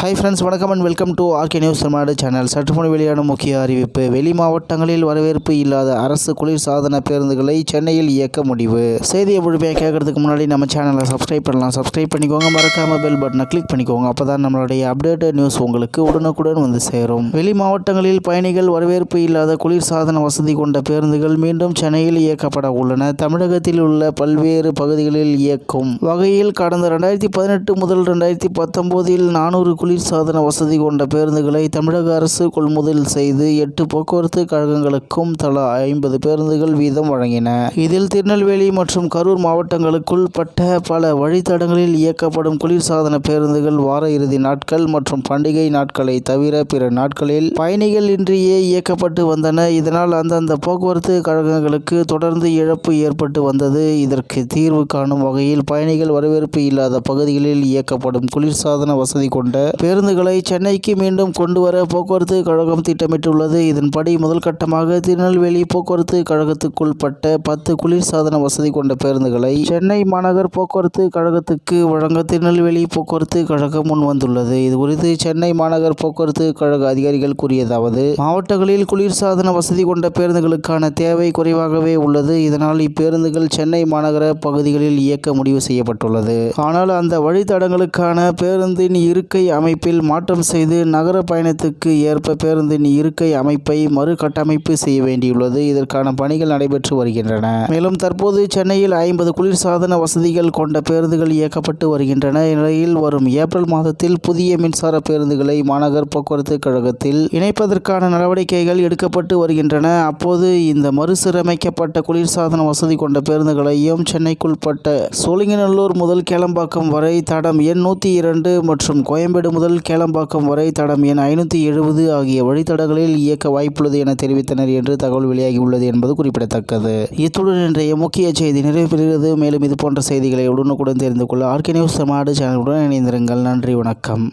Hi friends வணக்கம் and welcome to RK news Tamil Nadu channel சற்று முன் வெளியான முக்கிய அறிவிப்பு வெளி மாவட்டங்களில் வரவேற்பு இல்லாத அரசு குளிர் சாதன பேருந்துகளை சென்னையில் இயக்க முடிவு. செய்தியை முழுமையாக கேட்கறதுக்கு முன்னாடி நம்ம சேனலை சப்ஸ்கிரைப் பண்ணலாம். சப்ஸ்கிரைப் பண்ணிக்கோங்க மறக்காம பெல் பட்டனை கிளிக் பண்ணிக்கோங்க. அப்போ தான் நம்மளுடைய அப்டேட்டட் நியூஸ் உங்களுக்கு உடனுக்குடன் வந்து சேரும். வெளி மாவட்டங்களில் பயணிகள் வரவேற்பு இல்லாத குளிர் சாதன வசதி கொண்ட பேருந்துகள் மீண்டும் சென்னையில் இயக்கப்பட உள்ளன. தமிழகத்தில் உள்ள பல்வேறு பகுதிகளில் இயக்கும் வகையில் கடந்த ரெண்டாயிரத்தி பதினெட்டு முதல் ரெண்டாயிரத்தி பத்தொம்போதில் நானூறு குளிர்சாதன வசதி கொண்ட பேருந்துகளை தமிழக அரசு கொள்முதல் செய்து எட்டு போக்குவரத்து கழகங்களுக்கும் தலா ஐம்பது பேருந்துகள் வீதம் வழங்கின. இதில் திருநெல்வேலி மற்றும் கரூர் மாவட்டங்களுக்குள் பட்ட பல வழித்தடங்களில் இயக்கப்படும் குளிர்சாதன பேருந்துகள் வார இறுதி நாட்கள் மற்றும் பண்டிகை நாட்களை தவிர பிற நாட்களில் பயணிகள் இன்றியே இயக்கப்பட்டு வந்தன. இதனால் அந்தந்த போக்குவரத்து கழகங்களுக்கு தொடர்ந்து இழப்பு ஏற்பட்டு வந்தது. இதற்கு தீர்வு காணும் வகையில் பயணிகள் வரவேற்பு இல்லாத பகுதிகளில் இயக்கப்படும் குளிர்சாதன வசதி கொண்ட பேருந்துகளை சென்னைக்கு மீண்டும் கொண்டு வர போக்குவரத்து கழகம் திட்டமிட்டுள்ளது. இதன்படி முதல் கட்டமாக திருநெல்வேலி போக்குவரத்து கழகத்துக்குள்பட்ட பத்து குளிர்சாதன வசதி கொண்ட பேருந்துகளை சென்னை மாநகர் போக்குவரத்து கழகத்துக்கு வழங்க திருநெல்வேலி போக்குவரத்து கழகம் முன்வந்துள்ளது இதுகுறித்து இது குறித்து சென்னை மாநகர் போக்குவரத்து கழக அதிகாரிகள் கூறியதாவது மாவட்டங்களில் குளிர்சாதன வசதி கொண்ட பேருந்துகளுக்கான தேவை குறைவாகவே உள்ளது. இதனால் இப்பேருந்துகள் சென்னை மாநகர பகுதிகளில் இயக்க முடிவு செய்யப்பட்டுள்ளது. ஆனால் அந்த வழித்தடங்களுக்கான பேருந்தின் இருக்கை அமை அமைப்பில் மாற்றம் செய்து நகர பயணத்துக்கு ஏற்ப பேருந்தின் இருக்கை அமைப்பை மறுகட்டமைப்பு செய்ய வேண்டியுள்ளது. இதற்கான பணிகள் நடைபெற்று வருகின்றன. மேலும் தற்போது சென்னையில் ஐம்பது குளிர்சாதன வசதிகள் கொண்ட பேருந்துகள் இயக்கப்பட்டு வருகின்றன. இந்நிலையில் வரும் ஏப்ரல் மாதத்தில் புதிய மின்சார பேருந்துகளை மாநகர் போக்குவரத்து கழகத்தில் இணைப்பதற்கான நடவடிக்கைகள் எடுக்கப்பட்டு வருகின்றன. அப்போது இந்த மறுசீரமைக்கப்பட்ட குளிர்சாதன வசதி கொண்ட பேருந்துகளையும் சென்னைக்குள்பட்ட சோழிங்கநல்லூர் முதல் கேளம்பாக்கம் வரை தடம் எண் நூற்றி இரண்டு மற்றும் கோயம்பேடு முதல் கேளம்பாக்கம் வரை தடம் எண் ஐநூற்றி எழுபது ஆகிய வழித்தடங்களில் இயக்க வாய்ப்புள்ளது என தெரிவித்தனர் என்று தகவல் வெளியாகியுள்ளது என்பது குறிப்பிடத்தக்கது. இத்துடன் இன்றைய முக்கிய செய்தி நிறைவு பெறுகிறது மேலும் இது போன்ற செய்திகளை உடனுக்குடன் தெரிந்து கொள்ள ஆர்கே நியூஸ் தமிழ்நாடு சேனலுடன் இணைந்திருங்கள். நன்றி வணக்கம்.